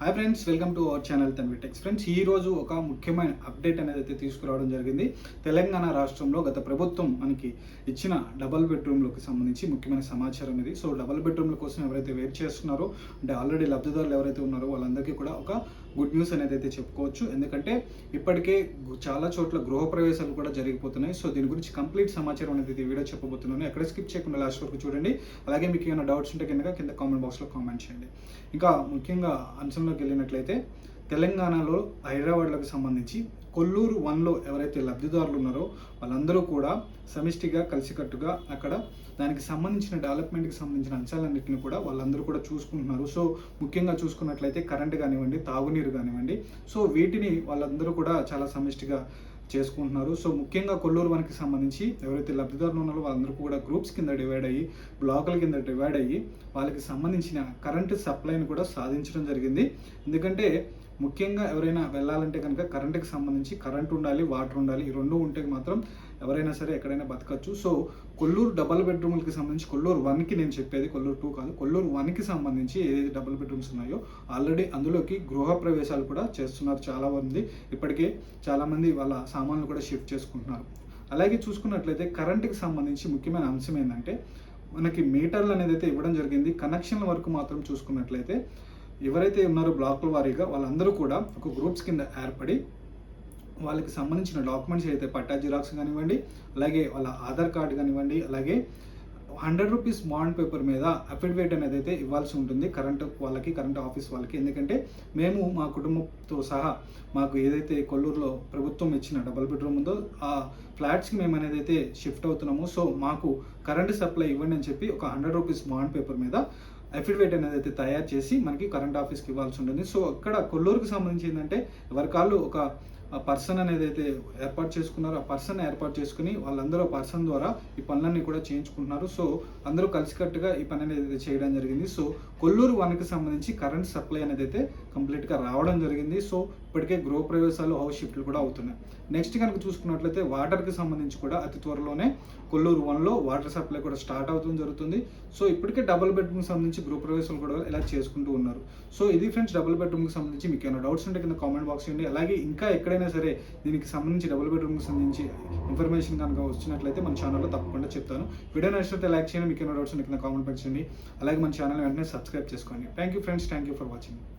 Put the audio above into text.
Hi friends welcome to our channel Tanvi techs friends ఈ రోజు ఒక ముఖ్యమైన అప్డేట్ అనేది అయితే తీసుకురావడం జరిగింది. తెలంగాణ రాష్ట్రంలో గత ప్రభుత్వం మనకి ఇచ్చిన డబల్ బెడ్రూమ్లకు సంబంధించి ముఖ్యమైన సమాచారం ఇది. సో డబల్ బెడ్రూమ్ల కోసం ఎవరైతే వెయిట్ చేస్తున్నారో అంటే ఆల్రెడీ లబ్ధిదారులు ఎవరైతే ఉన్నారో వాళ్ళందరికీ కూడా ఒక గుడ్ న్యూస్ అనేది అయితే చెప్పుకోవచ్చు. ఎందుకంటే ఇప్పటికే చాలా చోట్ల గృహ ప్రవేశాలు కూడా జరిగిపోతున్నాయి. సో దీని గురించి కంప్లీట్ సమాచారం అనేది ఈ వీడియో చెప్పబోతున్నాను. ఎక్కడ స్కిప్ చేయకుండా లాస్ట్ వరకు చూడండి. అలాగే మీకు ఏమైనా డౌట్స్ ఉంటే కనుక కింద కామెంట్ బాక్స్లో కామెంట్ చేయండి. ఇంకా ముఖ్యంగా అంశంలోకి వెళ్ళినట్లయితే తెలంగాణలో హైదరాబాద్లకు సంబంధించి కొల్లూరు వన్లో ఎవరైతే లబ్ధిదారులు ఉన్నారో వాళ్ళందరూ కూడా సమిష్టిగా కలిసికట్టుగా అక్కడ దానికి సంబంధించిన డెవలప్మెంట్కి సంబంధించిన అంశాలన్నింటినీ కూడా వాళ్ళందరూ కూడా చూసుకుంటున్నారు. సో ముఖ్యంగా చూసుకున్నట్లయితే కరెంట్ కానివ్వండి తాగునీరు కానివ్వండి సో వీటిని వాళ్ళందరూ కూడా చాలా సమిష్టిగా చేసుకుంటున్నారు. సో ముఖ్యంగా కొల్లూరు వనకి సంబంధించి ఎవరైతే లబ్ధిదారులు ఉన్నారో వాళ్ళందరూ కూడా గ్రూప్స్ కింద డివైడ్ అయ్యి బ్లాకుల కింద డివైడ్ అయ్యి వాళ్ళకి సంబంధించిన కరెంటు సప్లైని కూడా సాధించడం జరిగింది. ఎందుకంటే ముఖ్యంగా ఎవరైనా వెళ్ళాలంటే కనుక కరెంట్కి సంబంధించి కరెంట్ ఉండాలి వాటర్ ఉండాలి ఈ రెండు ఉంటే మాత్రం ఎవరైనా సరే ఎక్కడైనా బతకచ్చు. సో కొల్లూరు డబల్ బెడ్రూమ్లకి సంబంధించి కొల్లూరు వన్కి నేను చెప్పేది కొల్లూరు టూ కాదు. కొల్లూరు వన్కి సంబంధించి ఏదైతే డబుల్ బెడ్రూమ్స్ ఉన్నాయో ఆల్రెడీ అందులోకి గృహ ప్రవేశాలు కూడా చేస్తున్నారు చాలా మంది. ఇప్పటికే చాలామంది వాళ్ళ సామాన్లు కూడా షిఫ్ట్ చేసుకుంటున్నారు. అలాగే చూసుకున్నట్లయితే కరెంట్కి సంబంధించి ముఖ్యమైన అంశం ఏంటంటే మనకి మీటర్లు అనేది అయితే ఇవ్వడం జరిగింది. కనెక్షన్ల వరకు మాత్రం చూసుకున్నట్లయితే ఎవరైతే ఉన్నారో బ్లాకుల వారీగా వాళ్ళందరూ కూడా ఒక గ్రూప్స్ కింద ఏర్పడి వాళ్ళకి సంబంధించిన డాక్యుమెంట్స్ అయితే పట్టా జిరాక్స్ కానివ్వండి అలాగే వాళ్ళ ఆధార్ కార్డు కానివ్వండి అలాగే హండ్రెడ్ రూపీస్ బాండ్ పేపర్ మీద అఫిడవిట్ అనేది అయితే ఇవ్వాల్సి ఉంటుంది కరెంట్ వాళ్ళకి కరెంట్ ఆఫీస్ వాళ్ళకి. ఎందుకంటే మేము మా కుటుంబంతో సహా మాకు ఏదైతే కొల్లూరులో ప్రభుత్వం ఇచ్చిన డబల్ బెడ్రూమ్ ఉందో ఆ ఫ్లాట్స్కి మేము అనేది అయితే షిఫ్ట్ అవుతున్నాము. సో మాకు కరెంట్ సప్లై ఇవ్వండి అని చెప్పి ఒక హండ్రెడ్ రూపీస్ బాండ్ పేపర్ మీద అఫిడవిట్ అనేది అయితే తయారు చేసి మనకి కరెంట్ ఆఫీస్కి ఇవ్వాల్సి ఉంటుంది. సో అక్కడ కొల్లూరుకి సంబంధించి ఏంటంటే ఎవరికాళ్ళు ఒక పర్సన్ అనేది అయితే ఏర్పాటు చేసుకున్నారో ఆ పర్సన్ ఏర్పాటు చేసుకుని వాళ్ళందరూ పర్సన్ ద్వారా ఈ పనులన్నీ కూడా చేయించుకుంటున్నారు. సో అందరూ కలిసికట్టుగా ఈ పని అనేది అయితే చేయడం జరిగింది. సో కొల్లూరు వన్కి సంబంధించి కరెంట్ సప్లై అనేది అయితే కంప్లీట్గా రావడం జరిగింది. సో ఇప్పటికే గృహ ప్రవేశాలు హౌస్ షిఫ్ట్లు కూడా అవుతున్నాయి. నెక్స్ట్ కనుక చూసుకున్నట్లయితే వాటర్కి సంబంధించి కూడా అతి త్వరలోనే కొల్లూరు వన్లో వాటర్ సప్లై కూడా స్టార్ట్ అవుతుంది జరుగుతుంది. సో ఇప్పటికే డబుల్ బెడ్రూమ్కి సంబంధించి గృహ ప్రవేశాలు కూడా ఇలా చేసుకుంటూ ఉన్నారు. సో ఇది ఫ్రెండ్స్ డబుల్ బెడ్రూమ్కి సంబంధించి మీకు ఏమైనా డౌట్స్ ఉంటే కింద కామెంట్ బాక్స్ చేయండి అలాగే ఇంకా ఎవరైనా సరే దీనికి సంబంధించి డబుల్ బెడ్రూమ్కి సంబంధించి ఇన్ఫర్మేషన్ కనుక వచ్చినట్లయితే మన ఛానల్లో తప్పకుండా చెప్తాను. వీడియో నచ్చినట్లయితే లైక్ చేయండి మీకు ఏమైనా డౌట్స్ ఉంటే కింద కామెంట్ పెట్టండి అలాగే మన ఛానల్ వెంటనే సబ్స్క్రైబ్ చేసుకోండి. Thank you friends thank you for watching